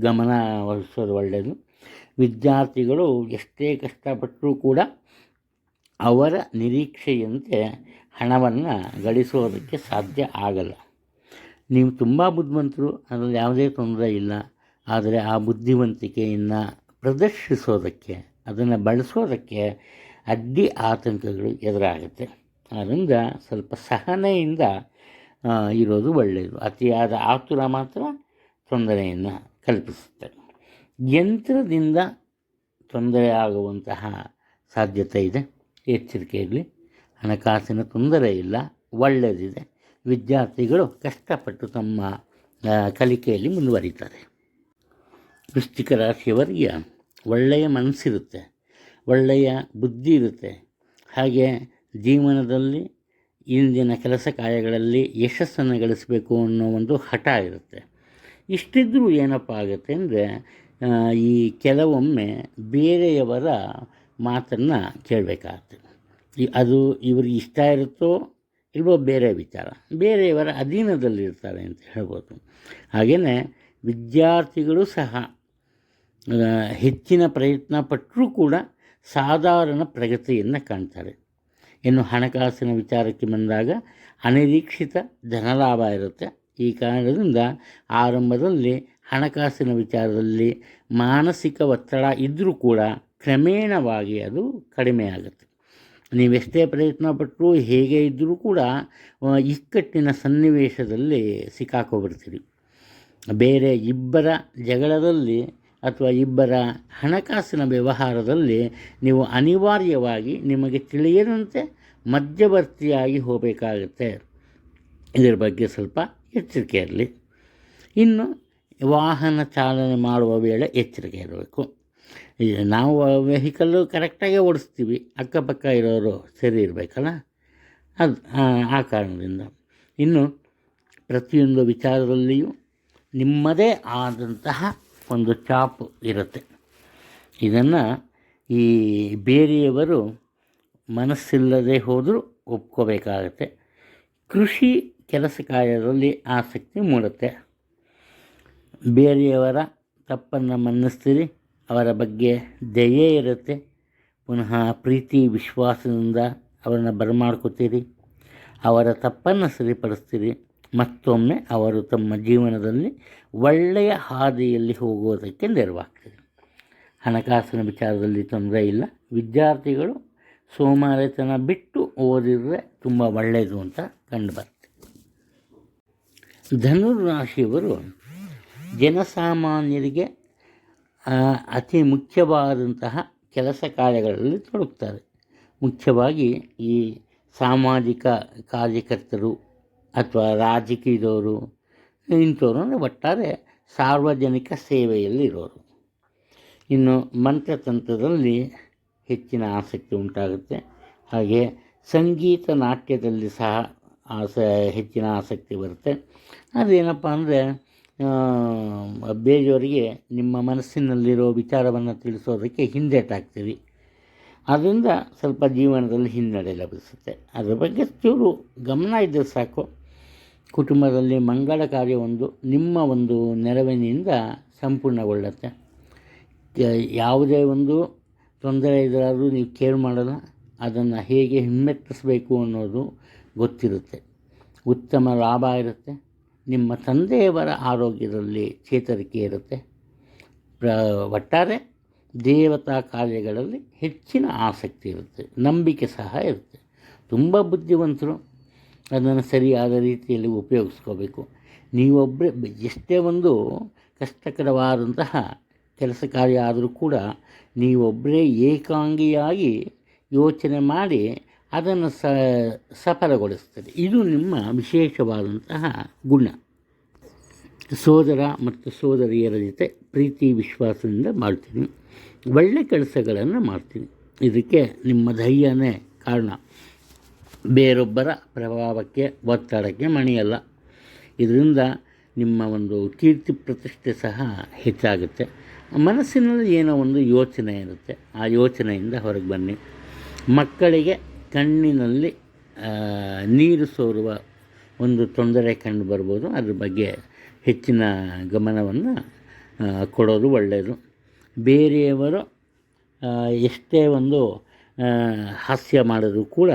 ಗಮನ ವಹಿಸೋದು ಒಳ್ಳೆಯದು. ವಿದ್ಯಾರ್ಥಿಗಳು ಎಷ್ಟೇ ಕಷ್ಟಪಟ್ಟರೂ ಕೂಡ ಅವರ ನಿರೀಕ್ಷೆಯಂತೆ ಹಣವನ್ನು ಗಳಿಸೋದಕ್ಕೆ ಸಾಧ್ಯ ಆಗಲ್ಲ. ನೀವು ತುಂಬ ಬುದ್ಧಿವಂತರು, ಅದರಲ್ಲಿ ಯಾವುದೇ ತೊಂದರೆ ಇಲ್ಲ. ಆದರೆ ಆ ಬುದ್ಧಿವಂತಿಕೆಯನ್ನು ಪ್ರದರ್ಶಿಸೋದಕ್ಕೆ, ಅದನ್ನು ಬಳಸೋದಕ್ಕೆ ಅಡ್ಡಿ ಆತಂಕಗಳು ಎದುರಾಗುತ್ತೆ. ಆದ್ದರಿಂದ ಸ್ವಲ್ಪ ಸಹನೆಯಿಂದ ಇರೋದು ಒಳ್ಳೆಯದು ಅತಿಯಾದ ಆತುರ ಮಾತ್ರ ತೊಂದರೆಯನ್ನು ಕಲ್ಪಿಸುತ್ತೆ. ಯಂತ್ರದಿಂದ ತೊಂದರೆ ಆಗುವಂತಹ ಸಾಧ್ಯತೆ ಇದೆ. ಎಚ್ಚರಿಕೆ ಇರಲಿ. ಹಣಕಾಸಿನ ತೊಂದರೆ ಇಲ್ಲ. ಒಳ್ಳೆಯದಿದೆ ವಿದ್ಯಾರ್ಥಿಗಳು ಕಷ್ಟಪಟ್ಟು ತಮ್ಮ ಕಲಿಕೆಯಲ್ಲಿ ಮುಂದುವರಿತಾರೆ. ವೃಶ್ಚಿಕ ರಾಶಿಯವರಿಗೆ ಒಳ್ಳೆಯ ಮನಸ್ಸಿರುತ್ತೆ, ಒಳ್ಳೆಯ ಬುದ್ಧಿ ಇರುತ್ತೆ. ಹಾಗೆ ಜೀವನದಲ್ಲಿ ಇಂದಿನ ಕೆಲಸ ಕಾರ್ಯಗಳಲ್ಲಿ ಯಶಸ್ಸನ್ನು ಗಳಿಸಬೇಕು ಅನ್ನೋ ಒಂದು ಹಠ ಇರುತ್ತೆ. ಇಷ್ಟಿದ್ರೂ ಏನಪ್ಪ ಆಗುತ್ತೆ ಅಂದರೆ ಈ ಕೆಲವೊಮ್ಮೆ ಬೇರೆಯವರ ಮಾತನ್ನು ಕೇಳಬೇಕಾಗ್ತದೆ. ಅದು ಇವ್ರಿಗೆ ಇಷ್ಟ ಇರುತ್ತೋ ಇಲ್ವೋ ಬೇರೆ ವಿಚಾರ. ಬೇರೆಯವರ ಅಧೀನದಲ್ಲಿರ್ತಾರೆ ಅಂತ ಹೇಳ್ಬೋದು. ಹಾಗೆಯೇ ವಿದ್ಯಾರ್ಥಿಗಳು ಸಹ ಹೆಚ್ಚಿನ ಪ್ರಯತ್ನ ಪಟ್ಟರೂ ಕೂಡ ಸಾಧಾರಣ ಪ್ರಗತಿಯನ್ನು ಕಾಣ್ತಾರೆ. ಇನ್ನು ಹಣಕಾಸಿನ ವಿಚಾರಕ್ಕೆ ಬಂದಾಗ ಅನಿರೀಕ್ಷಿತ ಧನಲಾಭ ಇರುತ್ತೆ. ಈ ಕಾರಣದಿಂದ ಆರಂಭದಲ್ಲಿ ಹಣಕಾಸಿನ ವಿಚಾರದಲ್ಲಿ ಮಾನಸಿಕ ಒತ್ತಡ ಇದ್ದರೂ ಕೂಡ ಕ್ರಮೇಣವಾಗಿ ಅದು ಕಡಿಮೆ ಆಗುತ್ತೆ ನೀವೆಷ್ಟೇ ಪ್ರಯತ್ನ ಪಟ್ಟರೂ ಹೇಗೆ ಇದ್ದರೂ ಕೂಡ ಇಕ್ಕಟ್ಟಿನ ಸನ್ನಿವೇಶದಲ್ಲಿ ಸಿಕ್ಕಾಕೊಬಿಡ್ತೀರಿ. ಬೇರೆ ಇಬ್ಬರ ಜಗಳದಲ್ಲಿ ಅಥವಾ ಇಬ್ಬರ ಹಣಕಾಸಿನ ವ್ಯವಹಾರದಲ್ಲಿ ನೀವು ಅನಿವಾರ್ಯವಾಗಿ ನಿಮಗೆ ತಿಳಿಯದಂತೆ ಮಧ್ಯವರ್ತಿಯಾಗಿ ಹೋಗಬೇಕಾಗುತ್ತೆ. ಇದರ ಬಗ್ಗೆ ಸ್ವಲ್ಪ ಎಚ್ಚರಿಕೆ ಇರಲಿ. ಇನ್ನು ವಾಹನ ಚಾಲನೆ ಮಾಡುವ ವೇಳೆ ಎಚ್ಚರಿಕೆ ಇರಬೇಕು. ನಾವು ವೆಹಿಕಲ್ಲು ಕರೆಕ್ಟಾಗಿ ಓಡಿಸ್ತೀವಿ. ಅಕ್ಕಪಕ್ಕ ಇರೋರು ಸರಿ ಇರಬೇಕಲ್ಲ? ಅದು, ಆ- ಆ ಕಾರಣದಿಂದ. ಇನ್ನು ಪ್ರತಿಯೊಂದು ವಿಚಾರದಲ್ಲಿಯೂ ನಿಮ್ಮದೇ ಆದಂತಹ ಒಂದು ಚಾಪು ಇರುತ್ತೆ. ಇದನ್ನು ಈ ಬೇರೆಯವರು ಮನಸ್ಸಿಲ್ಲದೆ ಹೋದರೂ ಒಪ್ಕೋಬೇಕಾಗತ್ತೆ. ಕೃಷಿ ಕೆಲಸ ಕಾರ್ಯದಲ್ಲಿ ಆಸಕ್ತಿ ಮೂಡುತ್ತೆ. ಬೇರೆಯವರ ತಪ್ಪನ್ನು ಮನ್ನಿಸ್ತೀರಿ ಅವರ ಬಗ್ಗೆ ದಯೆ ಇರುತ್ತೆ. ಪುನಃ ಪ್ರೀತಿ, ವಿಶ್ವಾಸದಿಂದ ಅವರನ್ನು ಬರಮಾಡ್ಕೋತೀರಿ. ಅವರ ತಪ್ಪನ್ನು ಸರಿಪಡಿಸ್ತೀರಿ. ಮತ್ತೊಮ್ಮೆ ಅವರು ತಮ್ಮ ಜೀವನದಲ್ಲಿ ಒಳ್ಳೆಯ ಹಾದಿಯಲ್ಲಿ ಹೋಗುವುದಕ್ಕೆ ನೆರವಾಗ್ತದೆ ಹಣಕಾಸಿನ ವಿಚಾರದಲ್ಲಿ ತೊಂದರೆ ಇಲ್ಲ. ವಿದ್ಯಾರ್ಥಿಗಳು ಸೋಮಾರಿತನ ಬಿಟ್ಟು ಓದಿದರೆ ತುಂಬ ಒಳ್ಳೆಯದು ಅಂತ ಕಂಡುಬರುತ್ತೆ ಧನುರಾಶಿಯವರು ಜನಸಾಮಾನ್ಯರಿಗೆ ಅತಿ ಮುಖ್ಯವಾದಂತಹ ಕೆಲಸ ಕಾರ್ಯಗಳಲ್ಲಿ ತೊಡಗ್ತಾರೆ. ಮುಖ್ಯವಾಗಿ ಈ ಸಾಮಾಜಿಕ ಕಾರ್ಯಕರ್ತರು ಅಥವಾ ರಾಜಕೀಯದವರು ಇಂಥವ್ರು ಅಂದರೆ ಒಟ್ಟಾರೆ ಸಾರ್ವಜನಿಕ ಸೇವೆಯಲ್ಲಿರೋರು. ಇನ್ನು ಮಂತ್ರತಂತ್ರದಲ್ಲಿ ಹೆಚ್ಚಿನ ಆಸಕ್ತಿ ಉಂಟಾಗುತ್ತೆ. ಹಾಗೆ ಸಂಗೀತ ನಾಟ್ಯದಲ್ಲಿ ಸಹ ಆಸ, ಹೆಚ್ಚಿನ ಆಸಕ್ತಿ ಬರುತ್ತೆ. ಅದೇನಪ್ಪ ಅಂದರೆ ಬೇರೆಯವರಿಗೆ ನಿಮ್ಮ ಮನಸ್ಸಿನಲ್ಲಿರೋ ವಿಚಾರವನ್ನು ತಿಳಿಸೋದಕ್ಕೆ ಹಿಂದೇಟಾಗ್ತೀವಿ ಅದರಿಂದ ಸ್ವಲ್ಪ ಜೀವನದಲ್ಲಿ ಹಿನ್ನಡೆ ಲಭಿಸುತ್ತೆ. ಅದರ ಬಗ್ಗೆ ಚೂರು ಗಮನ ಇದ್ದರೆ ಸಾಕು. ಕುಟುಂಬದಲ್ಲಿ ಮಂಗಳ ಕಾರ್ಯವೊಂದು ನಿಮ್ಮ ಒಂದು ನೆರವಿನಿಂದ ಸಂಪೂರ್ಣಗೊಳ್ಳುತ್ತೆ. ಯಾವುದೇ ಒಂದು ತೊಂದರೆ ಇದ್ರಾದರೂ ನೀವು ಕೇರ್ ಮಾಡಲ್ಲ. ಅದನ್ನು ಹೇಗೆ ಹಿಮ್ಮೆಟ್ಟಿಸಬೇಕು ಅನ್ನೋದು ಗೊತ್ತಿರುತ್ತೆ. ಉತ್ತಮ ಲಾಭ ಇರುತ್ತೆ. ನಿಮ್ಮ ತಂದೆಯವರ ಆರೋಗ್ಯದಲ್ಲಿ ಚೇತರಿಕೆ ಇರುತ್ತೆ. ಪ್ರ, ಒಟ್ಟಾರೆ ದೇವತಾ ಕಾರ್ಯಗಳಲ್ಲಿ ಹೆಚ್ಚಿನ ಆಸಕ್ತಿ ಇರುತ್ತೆ, ನಂಬಿಕೆ ಸಹ ಇರುತ್ತೆ. ತುಂಬ ಬುದ್ಧಿವಂತರು ಅದನ್ನು ಸರಿಯಾದ ರೀತಿಯಲ್ಲಿ ಉಪಯೋಗಿಸ್ಕೋಬೇಕು. ನೀವೊಬ್ಬರೇ ಎಷ್ಟೇ ಒಂದು ಕಷ್ಟಕರವಾದಂತಹ ಕೆಲಸ ಕಾರ್ಯ ಆದರೂ ಕೂಡ ನೀವೊಬ್ಬರೇ ಏಕಾಂಗಿಯಾಗಿ ಯೋಚನೆ ಮಾಡಿ ಅದನ್ನು ಸ ಸಫಲಗೊಳಿಸ್ತದೆ ಇದು ನಿಮ್ಮ ವಿಶೇಷವಾದಂತಹ ಗುಣ. ಸೋದರ ಮತ್ತು ಸೋದರಿಯರ ಜೊತೆ ಪ್ರೀತಿ, ವಿಶ್ವಾಸದಿಂದ ಮಾಡ್ತೀನಿ. ಒಳ್ಳೆ ಕೆಲಸಗಳನ್ನು ಮಾಡ್ತೀನಿ. ಇದಕ್ಕೆ ನಿಮ್ಮ ಧೈರ್ಯನೇ ಕಾರಣ. ಬೇರೊಬ್ಬರ ಪ್ರಭಾವಕ್ಕೆ, ಒತ್ತಡಕ್ಕೆ ಮಣಿಯಲ್ಲ. ಇದರಿಂದ ನಿಮ್ಮ ಒಂದು ಕೀರ್ತಿ ಪ್ರತಿಷ್ಠೆ ಸಹ ಹೆಚ್ಚಾಗುತ್ತೆ. ಮನಸ್ಸಿನಲ್ಲಿ ಏನೋ ಒಂದು ಯೋಚನೆ ಇರುತ್ತೆ. ಆ ಯೋಚನೆಯಿಂದ ಹೊರಗೆ ಬನ್ನಿ. ಮಕ್ಕಳಿಗೆ ಕಣ್ಣಿನಲ್ಲಿ ನೀರು ಸೋರುವ ಒಂದು ತೊಂದರೆ ಕಂಡು ಬರ್ಬೋದು. ಅದ್ರ ಬಗ್ಗೆ ಹೆಚ್ಚಿನ ಗಮನವನ್ನು ಕೊಡೋದು ಒಳ್ಳೆಯದು ಬೇರೆಯವರು ಎಷ್ಟೇ ಒಂದು ಹಾಸ್ಯ ಮಾಡೋದು ಕೂಡ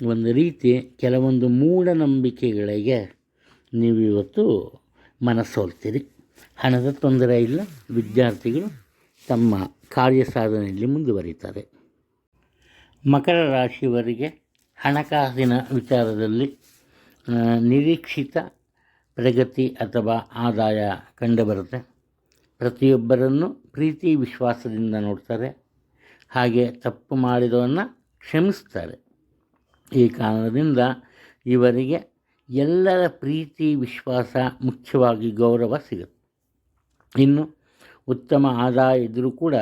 ಒಂದು ರೀತಿ ಕೆಲವೊಂದು ಮೂಢನಂಬಿಕೆಗಳಿಗೆ ನೀವು ಇವತ್ತು ಮನಸ್ಸೋಲ್ತೀರಿ ಹಣದ ತೊಂದರೆ ಇಲ್ಲ, ವಿದ್ಯಾರ್ಥಿಗಳು ತಮ್ಮ ಕಾರ್ಯ ಸಾಧನೆಯಲ್ಲಿ ಮುಂದುವರಿತಾರೆ. ಮಕರ ರಾಶಿಯವರಿಗೆ ಹಣಕಾಸಿನ ವಿಚಾರದಲ್ಲಿ ನಿರೀಕ್ಷಿತ ಪ್ರಗತಿ ಅಥವಾ ಆದಾಯ ಕಂಡುಬರುತ್ತೆ. ಪ್ರತಿಯೊಬ್ಬರನ್ನು ಪ್ರೀತಿ ವಿಶ್ವಾಸದಿಂದ ನೋಡ್ತಾರೆ. ಹಾಗೆ ತಪ್ಪು ಮಾಡಿದವನ್ನ ಕ್ಷಮಿಸ್ತಾರೆ. ಈ ಕಾರಣದಿಂದ ಇವರಿಗೆ ಎಲ್ಲರ ಪ್ರೀತಿ ವಿಶ್ವಾಸ ಮುಖ್ಯವಾಗಿ ಗೌರವ ಸಿಗುತ್ತೆ. ಇನ್ನು ಉತ್ತಮ ಆದಾಯ ಇದ್ದರೂ ಕೂಡ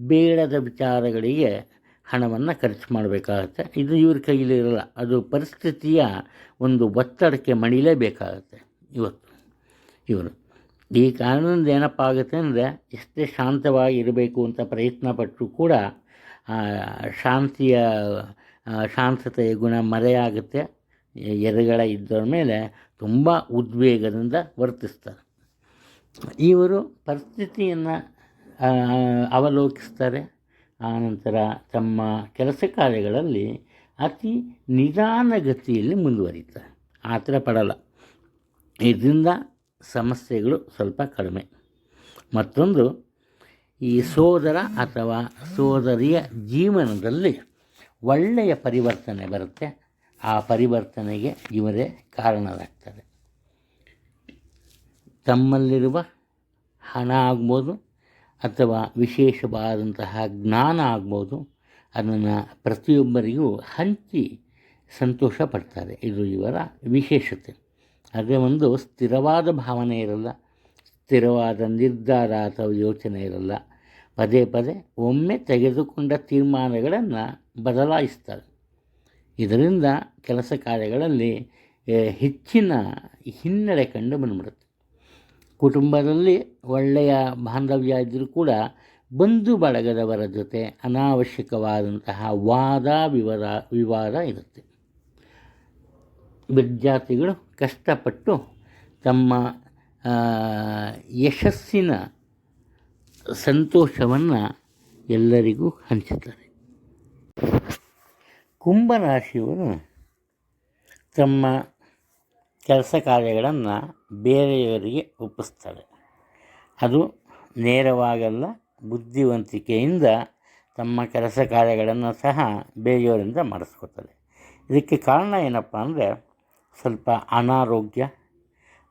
ಬೇಡದ ವಿಚಾರಗಳಿಗೆ ಹಣವನ್ನು ಖರ್ಚು ಮಾಡಬೇಕಾಗತ್ತೆ. ಇದು ಇವ್ರ ಕೈಯಲ್ಲಿ ಇರಲ್ಲ. ಅದು ಪರಿಸ್ಥಿತಿಯ ಒಂದು ಒತ್ತಡಕ್ಕೆ ಮಣಿಲೇಬೇಕಾಗತ್ತೆ ಇವತ್ತು ಇವರು. ಈ ಕಾರಣದಿಂದ ಏನಪ್ಪ ಆಗುತ್ತೆ ಅಂದರೆ ಎಷ್ಟೇ ಶಾಂತವಾಗಿ ಇರಬೇಕು ಅಂತ ಪ್ರಯತ್ನ ಪಟ್ಟರೂ ಕೂಡ ಶಾಂತಿಯ ಶಾಂತತೆಯ ಗುಣ ಮರೆಯಾಗುತ್ತೆ. ಎರೆಗಳ ಇದ್ದವ್ರ ಮೇಲೆ ತುಂಬ ಉದ್ವೇಗದಿಂದ ವರ್ತಿಸ್ತಾರೆ. ಇವರು ಪರಿಸ್ಥಿತಿಯನ್ನು ಅವಲೋಕಿಸ್ತಾರೆ. ಆನಂತರ ತಮ್ಮ ಕೆಲಸ ಕಾರ್ಯಗಳಲ್ಲಿ ಅತಿ ನಿಧಾನಗತಿಯಲ್ಲಿ ಮುಂದುವರಿತಾರೆ ಥರ ಪಡಲ್ಲ. ಇದರಿಂದ ಸಮಸ್ಯೆಗಳು ಸ್ವಲ್ಪ ಕಡಿಮೆ. ಮತ್ತೊಂದು, ಈ ಸೋದರ ಅಥವಾ ಸೋದರಿಯ ಜೀವನದಲ್ಲಿ ಒಳ್ಳೆಯ ಪರಿವರ್ತನೆ ಬರುತ್ತೆ. ಆ ಪರಿವರ್ತನೆಗೆ ಇವರೇ ಕಾರಣರಾಗ್ತಾರೆ. ತಮ್ಮಲ್ಲಿರುವ ಹಣ ಆಗ್ಬೋದು ಅಥವಾ ವಿಶೇಷವಾದಂತಹ ಜ್ಞಾನ ಆಗ್ಬೋದು, ಅದನ್ನು ಪ್ರತಿಯೊಬ್ಬರಿಗೂ ಹಂಚಿ ಸಂತೋಷ ಪಡ್ತಾರೆ. ಇದು ಇವರ ವಿಶೇಷತೆ. ಅದೇ ಒಂದು ಸ್ಥಿರವಾದ ಭಾವನೆ ಇರಲ್ಲ, ಸ್ಥಿರವಾದ ನಿರ್ಧಾರ ಅಥವಾ ಯೋಚನೆ ಇರಲ್ಲ. ಪದೇ ಪದೇ ಒಮ್ಮೆ ತೆಗೆದುಕೊಂಡ ತೀರ್ಮಾನಗಳನ್ನು ಬದಲಾಯಿಸ್ತಾರೆ. ಇದರಿಂದ ಕೆಲಸ ಕಾರ್ಯಗಳಲ್ಲಿ ಹೆಚ್ಚಿನ ಹಿನ್ನಡೆ ಕಂಡು ಬಂದ್ಬಿಡುತ್ತೆ. ಕುಟುಂಬದಲ್ಲಿ ಒಳ್ಳೆಯ ಬಾಂಧವ್ಯ ಇದ್ದರೂ ಕೂಡ ಬಂಧು ಬಳಗದವರ ಜೊತೆ ಅನಾವಶ್ಯಕವಾದಂತಹ ವಾದ ವಿವಾದ ವಿವಾದ ಇರುತ್ತೆ. ವಿದ್ಯಾರ್ಥಿಗಳು ಕಷ್ಟಪಟ್ಟು ತಮ್ಮ ಯಶಸ್ಸಿನ ಸಂತೋಷವನ್ನು ಎಲ್ಲರಿಗೂ ಹಂಚುತ್ತಾರೆ. ಕುಂಭರಾಶಿಯವರು ತಮ್ಮ ಕೆಲಸ ಕಾರ್ಯಗಳನ್ನು ಬೇರೆಯವರಿಗೆ ಒಪ್ಪಿಸ್ತಾರೆ ಅದು ನೇರವಾಗಲ್ಲ, ಬುದ್ಧಿವಂತಿಕೆಯಿಂದ ತಮ್ಮ ಕೆಲಸ ಕಾರ್ಯಗಳನ್ನು ಸಹ ಬೇರೆಯವರಿಂದ ಮಾಡಿಸ್ಕೋತಾರೆ ಇದಕ್ಕೆ ಕಾರಣ ಏನಪ್ಪ ಅಂದರೆ, ಸ್ವಲ್ಪ ಅನಾರೋಗ್ಯ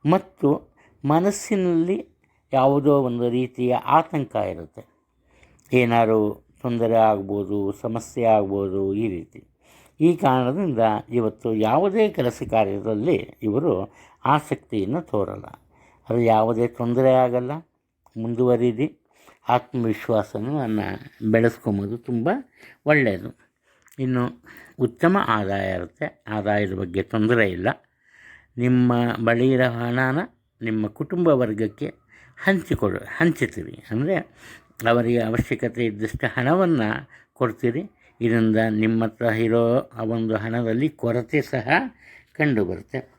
ಮತ್ತು ಮನಸ್ಸಿನಲ್ಲಿ ಯಾವುದೋ ಒಂದು ರೀತಿಯ ಆತಂಕ ಇರುತ್ತೆ. ಏನಾದರೂ ತೊಂದರೆ ಆಗ್ಬೋದು, ಸಮಸ್ಯೆ ಆಗ್ಬೋದು ಈ ರೀತಿ. ಈ ಕಾರಣದಿಂದ ಇವತ್ತು ಯಾವುದೇ ಕೆಲಸ ಕಾರ್ಯದಲ್ಲಿ ಇವರು ಆಸಕ್ತಿಯನ್ನು ತೋರಲ್ಲ. ಅದು ಯಾವುದೇ ತೊಂದರೆ ಆಗಲ್ಲ. ಮುಂದುವರಿದು. ಆತ್ಮವಿಶ್ವಾಸವನ್ನು ಬೆಳೆಸ್ಕೊಂಬೋದು ತುಂಬ ಒಳ್ಳೆಯದು. ಇನ್ನು ಉತ್ತಮ ಆದಾಯ ಇರುತ್ತೆ. ಆದಾಯದ ಬಗ್ಗೆ ತೊಂದರೆ ಇಲ್ಲ. ನಿಮ್ಮ ಬಳಿ ಇರೋ ಹಣನ ನಿಮ್ಮ ಕುಟುಂಬ ವರ್ಗಕ್ಕೆ ಹಂಚಿಕೊಡು, ಹಂಚುತ್ತೀರಿ. ಅಂದರೆ ಅವರಿಗೆ ಅವಶ್ಯಕತೆ ಇದ್ದಷ್ಟು ಹಣವನ್ನು ಕೊಡ್ತೀರಿ. ಇದರಿಂದ ನಿಮ್ಮ ಹತ್ರ ಇರೋ ಆ ಒಂದು ಹಣದಲ್ಲಿ ಕೊರತೆ ಸಹ ಕಂಡುಬರುತ್ತೆ.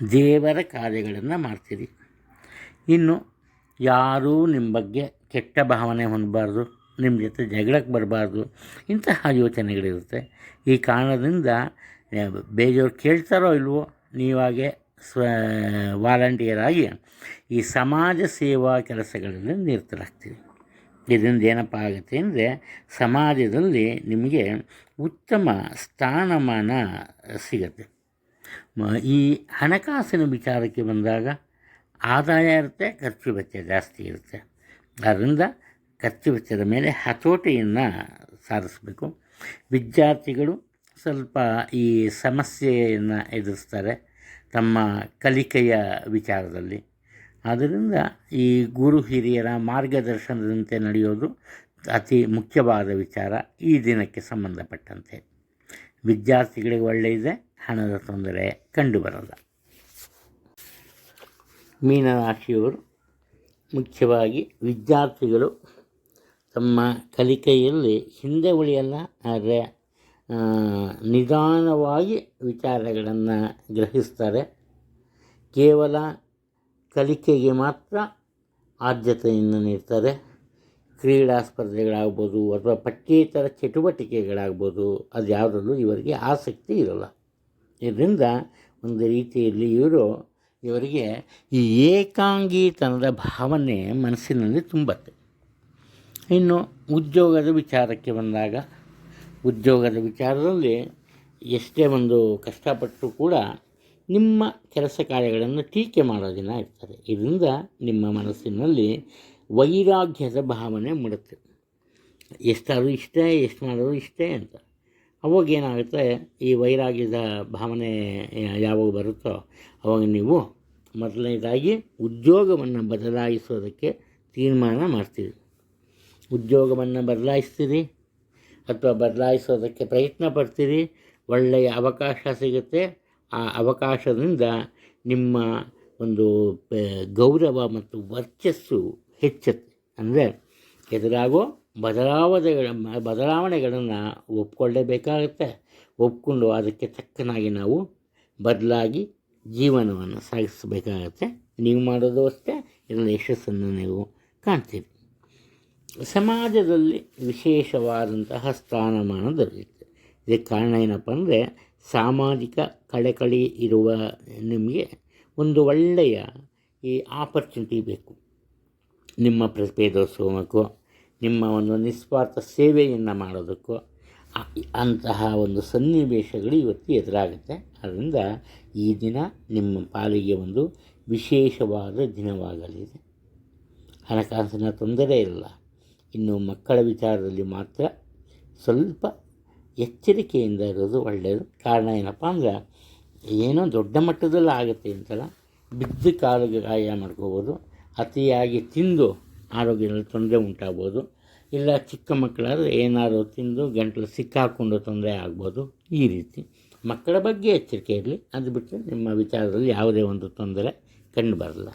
ದೇವರ ಕಾರ್ಯಗಳನ್ನು ಮಾಡ್ತೀರಿ. ಇನ್ನು ಯಾರೂ ನಿಮ್ಮ ಬಗ್ಗೆ ಕೆಟ್ಟ ಭಾವನೆ ಹೊಂದಬಾರ್ದು ನಿಮ್ಮ ಜೊತೆ ಜಗಳಕ್ಕೆ ಬರಬಾರ್ದು, ಇಂತಹ ಯೋಚನೆಗಳಿರುತ್ತೆ. ಈ ಕಾರಣದಿಂದ ಬೇಜೋರು ಕೇಳ್ತಾರೋ ಇಲ್ವೋ, ನೀವಾಗೆ ಸ್ವ ವಾಲಂಟಿಯರ್ ಆಗಿ ಈ ಸಮಾಜ ಸೇವಾ ಕೆಲಸಗಳಲ್ಲಿ ನಿರತರಾಗ್ತೀರಿ. ಇದರಿಂದ ಏನಪ್ಪ ಆಗುತ್ತೆ ಅಂದರೆ, ಸಮಾಜದಲ್ಲಿ ನಿಮಗೆ ಉತ್ತಮ ಸ್ಥಾನಮಾನ ಸಿಗತ್ತೆ. ಈ ಹಣಕಾಸಿನ ವಿಚಾರಕ್ಕೆ ಬಂದಾಗ ಆದಾಯ ಇರುತ್ತೆ, ಖರ್ಚು ವೆಚ್ಚ ಜಾಸ್ತಿ ಇರುತ್ತೆ. ಆದ್ದರಿಂದ ಖರ್ಚು ವೆಚ್ಚದ ಮೇಲೆ ಹತೋಟಿಯನ್ನು ಸಾಧಿಸಬೇಕು. ವಿದ್ಯಾರ್ಥಿಗಳು ಸ್ವಲ್ಪ ಈ ಸಮಸ್ಯೆಯನ್ನು ಎದುರಿಸ್ತಾರೆ ತಮ್ಮ ಕಲಿಕೆಯ ವಿಚಾರದಲ್ಲಿ. ಆದ್ದರಿಂದ ಈ ಗುರು ಹಿರಿಯರ ಮಾರ್ಗದರ್ಶನದಂತೆ ನಡೆಯೋದು ಅತಿ ಮುಖ್ಯವಾದ ವಿಚಾರ ಈ ದಿನಕ್ಕೆ ಸಂಬಂಧಪಟ್ಟಂತೆ. ವಿದ್ಯಾರ್ಥಿಗಳಿಗೆ ಒಳ್ಳೆಯದೆ ಹಣದ ತೊಂದರೆ ಕಂಡುಬರಲ್ಲ. ಮೀನರಾಶಿಯವರು ಮುಖ್ಯವಾಗಿ ವಿದ್ಯಾರ್ಥಿಗಳು ತಮ್ಮ ಕಲಿಕೆಯಲ್ಲಿ ಹಿಂದೆ ಉಳಿಯಲ್ಲ, ಆದರೆ ನಿಧಾನವಾಗಿ ವಿಚಾರಗಳನ್ನು ಗ್ರಹಿಸ್ತಾರೆ. ಕೇವಲ ಕಲಿಕೆಗೆ ಮಾತ್ರ ಆದ್ಯತೆಯನ್ನು ನೀಡ್ತಾರೆ. ಕ್ರೀಡಾ ಸ್ಪರ್ಧೆಗಳಾಗ್ಬೋದು ಅಥವಾ ಪಠ್ಯೇತರ ಚಟುವಟಿಕೆಗಳಾಗ್ಬೋದು ಅದು ಯಾವುದರಲ್ಲೂ ಇವರಿಗೆ ಆಸಕ್ತಿ ಇರೋಲ್ಲ. ಇದರಿಂದ ಒಂದು ರೀತಿಯಲ್ಲಿ ಇವರು ಇವರಿಗೆ ಈ ಏಕಾಂಗಿತನದ ಭಾವನೆ ಮನಸ್ಸಿನಲ್ಲಿ ತುಂಬತ್ತೆ. ಇನ್ನು ಉದ್ಯೋಗದ ವಿಚಾರಕ್ಕೆ ಬಂದಾಗ, ಉದ್ಯೋಗದ ವಿಚಾರದಲ್ಲಿ ಎಷ್ಟೇ ಒಂದು ಕಷ್ಟಪಟ್ಟರೂ ಕೂಡ ನಿಮ್ಮ ಕೆಲಸ ಕಾರ್ಯಗಳನ್ನು ಟೀಕೆ ಮಾಡೋ ದಿನ ಇರ್ತಾರೆ ಇದರಿಂದ ನಿಮ್ಮ ಮನಸ್ಸಿನಲ್ಲಿ ವೈರಾಗ್ಯದ ಭಾವನೆ ಮೂಡುತ್ತೆ. ಎಷ್ಟಾದರೂ ಇಷ್ಟೇ, ಎಷ್ಟು ಮಾಡೋದು ಇಷ್ಟೇ ಅಂತ. ಅವಾಗ ಏನಾಗುತ್ತೆ, ಈ ವೈರಾಗ್ಯದ ಭಾವನೆ ಯಾವಾಗ ಬರುತ್ತೋ, ಅವಾಗ ನೀವು ಮೊದಲನೇದಾಗಿ ಉದ್ಯೋಗವನ್ನು ಬದಲಾಯಿಸೋದಕ್ಕೆ ತೀರ್ಮಾನ ಮಾಡ್ತೀರಿ. ಉದ್ಯೋಗವನ್ನು ಬದಲಾಯಿಸ್ತೀರಿ ಅಥವಾ ಬದಲಾಯಿಸೋದಕ್ಕೆ ಪ್ರಯತ್ನ ಪಡ್ತೀರಿ, ಒಳ್ಳೆಯ ಅವಕಾಶ ಸಿಗುತ್ತೆ. ಆ ಅವಕಾಶದಿಂದ ನಿಮ್ಮ ಒಂದು ಗೌರವ ಮತ್ತು ವರ್ಚಸ್ಸು ಹೆಚ್ಚುತ್ತೆ. ಅಂದರೆ ಎದುರಾಗೋ ಬದಲಾವಣೆಗಳ ಬದಲಾವಣೆಗಳನ್ನು ಒಪ್ಕೊಳ್ಳೇಬೇಕಾಗುತ್ತೆ. ಒಪ್ಪಿಕೊಂಡು ಅದಕ್ಕೆ ತಕ್ಕನಾಗಿ ನಾವು ಬದಲಾಗಿ ಜೀವನವನ್ನು ಸಾಗಿಸಬೇಕಾಗತ್ತೆ. ನೀವು ಮಾಡೋದು ಅಷ್ಟೇ, ಇದರಲ್ಲಿ ಯಶಸ್ಸನ್ನು ನೀವು ಕಾಣ್ತೀರಿ. ಸಮಾಜದಲ್ಲಿ ವಿಶೇಷವಾದಂತಹ ಸ್ಥಾನಮಾನ ದೊರೆಯುತ್ತೆ. ಇದಕ್ಕೆ ಕಾರಣ ಏನಪ್ಪ ಅಂದರೆ, ಸಾಮಾಜಿಕ ಕಳೆಕಳಿ ಇರುವ ನಿಮಗೆ ಒಂದು ಒಳ್ಳೆಯ ಈ ಆಪರ್ಚುನಿಟಿ ಬೇಕು. ನಿಮ್ಮ ಪ್ರತಿಭೆ ತೋರಿಸೋದಕ್ಕೋ ನಿಮ್ಮ ಒಂದು ನಿಸ್ವಾರ್ಥ ಸೇವೆಯನ್ನು ಮಾಡೋದಕ್ಕೂ ಅಂತಹ ಒಂದು ಸನ್ನಿವೇಶಗಳು ಇವತ್ತು ಎದುರಾಗುತ್ತೆ. ಆದ್ದರಿಂದ ಈ ದಿನ ನಿಮ್ಮ ಪಾಲಿಗೆ ಒಂದು ವಿಶೇಷವಾದ ದಿನವಾಗಲಿದೆ. ಹಣಕಾಸಿನ ತೊಂದರೆ ಇಲ್ಲ. ಇನ್ನು ಮಕ್ಕಳ ವಿಚಾರದಲ್ಲಿ ಮಾತ್ರ ಸ್ವಲ್ಪ ಎಚ್ಚರಿಕೆಯಿಂದ ಇರೋದು ಒಳ್ಳೆಯದು. ಕಾರಣ ಏನಪ್ಪ ಅಂದ್ರೆ, ಏನೋ ದೊಡ್ಡ ಮಟ್ಟದಲ್ಲಿ ಆಗುತ್ತೆ ಅಂತಲ್ಲ, ಬಿದ್ದು ಕಾಲಿಗೆ ಗಾಯ ಮಾಡ್ಕೋಬೋದು. ಅತಿಯಾಗಿ ತಿಂದು ಆರೋಗ್ಯದಲ್ಲಿ ತೊಂದರೆ ಉಂಟಾಗ್ಬೋದು. ಇಲ್ಲ ಚಿಕ್ಕ ಮಕ್ಕಳಾದರೆ ಏನಾದರೂ ತಿಂದು ಗಂಟಲು ಸಿಕ್ಕಾಕೊಂಡು ತೊಂದರೆ ಆಗ್ಬೋದು. ಈ ರೀತಿ ಮಕ್ಕಳ ಬಗ್ಗೆ ಎಚ್ಚರಿಕೆ ಇರಲಿ. ಅದು ಬಿಟ್ಟರೆ ನಿಮ್ಮ ವಿಚಾರದಲ್ಲಿ ಯಾವುದೇ ಒಂದು ತೊಂದರೆ ಕಂಡು ಬರಲ್ಲ.